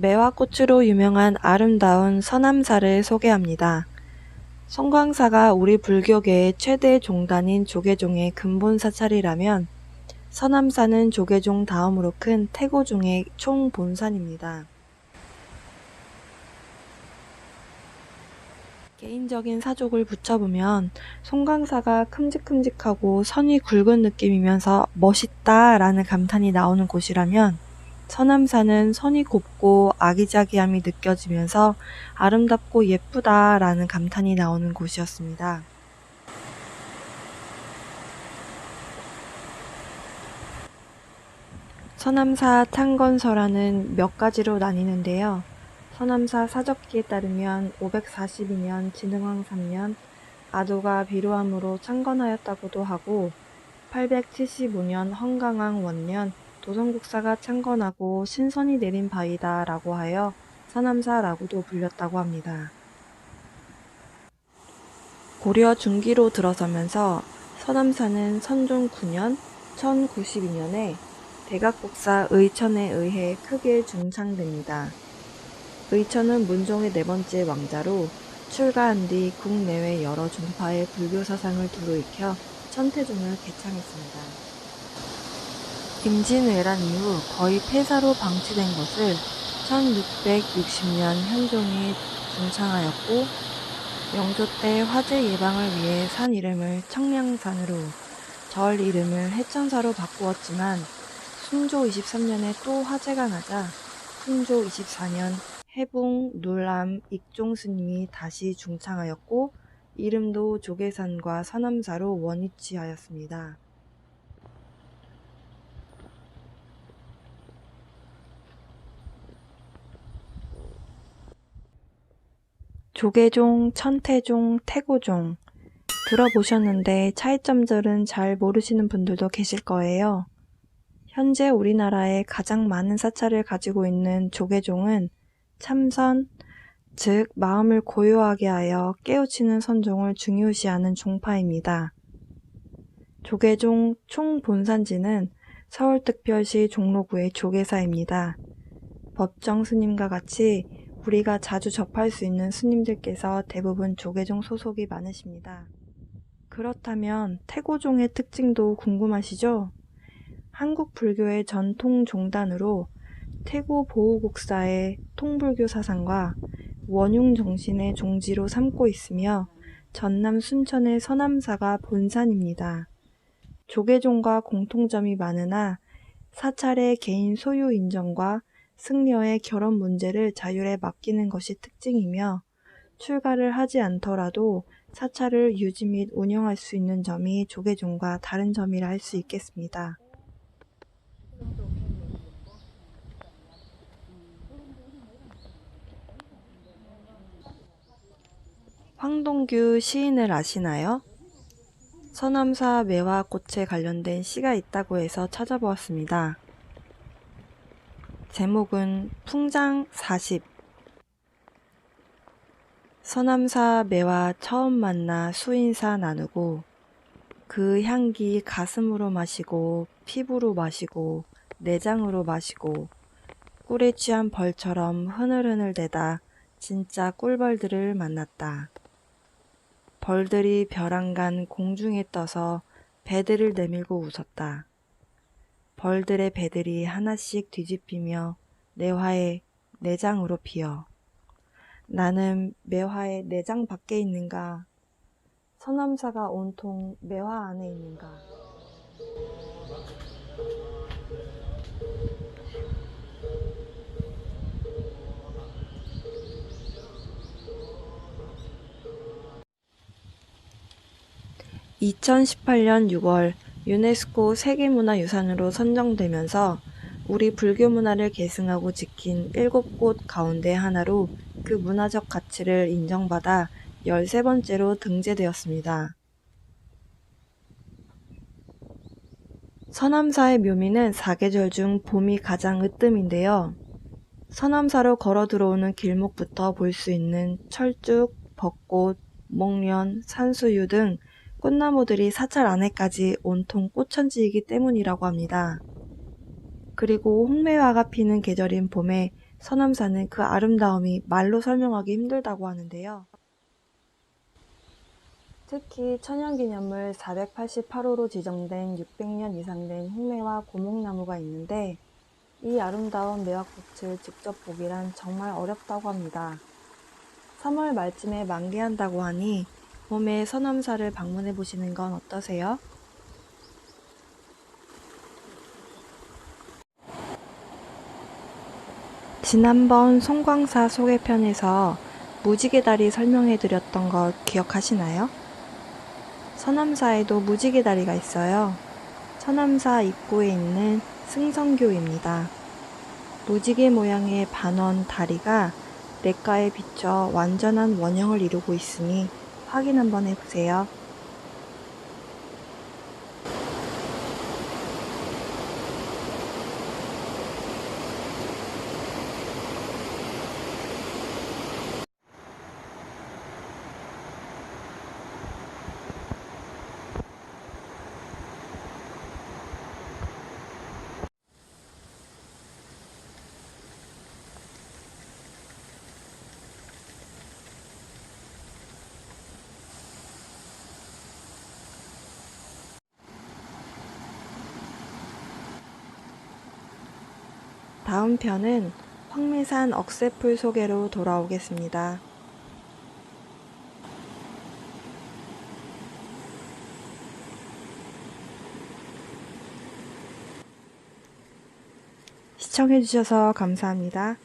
매화꽃으로 유명한 아름다운 서남사를 소개합니다. 송광사가 우리 불교계의 최대 종단인 조계종의 근본 사찰이라면 서남사는 조계종 다음으로 큰 태고종의 총본산입니다. 개인적인 사족을 붙여보면 송광사가 큼직큼직하고 선이 굵은 느낌이면서 멋있다 라는 감탄이 나오는 곳이라면 서남사는 선이 곱고 아기자기함이 느껴지면서 아름답고 예쁘다 라는 감탄이 나오는 곳이었습니다. 서남사 창건설화는 몇 가지로 나뉘는데요. 서남사 사적기에 따르면 542년 진흥왕 3년 아도가 비로함으로 창건하였다고도 하고 875년 헌강왕 원년 도성국사가 창건하고 신선이 내린 바위다 라고 하여 서남사라고도 불렸다고 합니다. 고려 중기로 들어서면서 서남사는 선종 9년 1092년에 대각국사 의천에 의해 크게 중창됩니다. 의천은 문종의 네 번째 왕자로 출가한 뒤 국내외 여러 종파의 불교 사상을 두루 익혀 천태종을 개창했습니다. 임진왜란 이후 거의 폐사로 방치된 것을 1660년 현종이 중창하였고 영조 때 화재 예방을 위해 산 이름을 청량산으로 절 이름을 해천사로 바꾸었지만 순조 23년에 또 화재가 나자 순조 24년 해붕, 놀람, 익종 스님이 다시 중창하였고 이름도 조계산과 서남사로 원위치하였습니다. 조계종, 천태종, 태고종 들어보셨는데 차이점들은 잘 모르시는 분들도 계실 거예요. 현재 우리나라에 가장 많은 사찰을 가지고 있는 조계종은 참선, 즉 마음을 고요하게 하여 깨우치는 선종을 중요시하는 종파입니다. 조계종 총본산지는 서울특별시 종로구의 조계사입니다. 법정 스님과 같이 우리가 자주 접할 수 있는 스님들께서 대부분 조계종 소속이 많으십니다. 그렇다면 태고종의 특징도 궁금하시죠? 한국 불교의 전통 종단으로 태고 보호국사의 통불교 사상과 원융 정신의 종지로 삼고 있으며 전남 순천의 서남사가 본산입니다. 조계종과 공통점이 많으나 사찰의 개인 소유 인정과 승려의 결혼 문제를 자율에 맡기는 것이 특징이며 출가를 하지 않더라도 사찰을 유지 및 운영할 수 있는 점이 조계종과 다른 점이라 할 수 있겠습니다. 황동규 시인을 아시나요? 서남사 매화꽃에 관련된 시가 있다고 해서 찾아보았습니다. 제목은 풍장 40 서남사 매화 처음 만나 수인사 나누고 그 향기 가슴으로 마시고 피부로 마시고 내장으로 마시고 꿀에 취한 벌처럼 흐늘흐늘 대다 진짜 꿀벌들을 만났다. 벌들이 벼랑간 공중에 떠서 배들을 내밀고 웃었다. 벌들의 배들이 하나씩 뒤집히며 내화의 내장으로 피어. 나는 매화의 내장 밖에 있는가? 서남사가 온통 매화 안에 있는가? 2018년 6월 유네스코 세계문화유산으로 선정되면서 우리 불교 문화를 계승하고 지킨 일곱 곳 가운데 하나로 그 문화적 가치를 인정받아 13번째로 등재되었습니다. 서남사의 묘미는 사계절 중 봄이 가장 으뜸인데요. 서남사로 걸어 들어오는 길목부터 볼 수 있는 철쭉, 벚꽃, 목련, 산수유 등 꽃나무들이 사찰 안에까지 온통 꽃천지이기 때문이라고 합니다. 그리고 홍매화가 피는 계절인 봄에 서남사는 그 아름다움이 말로 설명하기 힘들다고 하는데요. 특히 천연기념물 488호로 지정된 600년 이상 된 홍매와 고목나무가 있는데 이 아름다운 매화꽃을 직접 보기란 정말 어렵다고 합니다. 3월 말쯤에 만개한다고 하니 봄에 서남사를 방문해 보시는 건 어떠세요? 지난번 송광사 소개편에서 무지개 다리 설명해 드렸던 거 기억하시나요? 서남사에도 무지개 다리가 있어요. 서남사 입구에 있는 승성교입니다. 무지개 모양의 반원 다리가 냇가에 비쳐 완전한 원형을 이루고 있으니 확인 한번 해보세요. 다음 편은 황매산 억새풀 소개로 돌아오겠습니다. 시청해주셔서 감사합니다.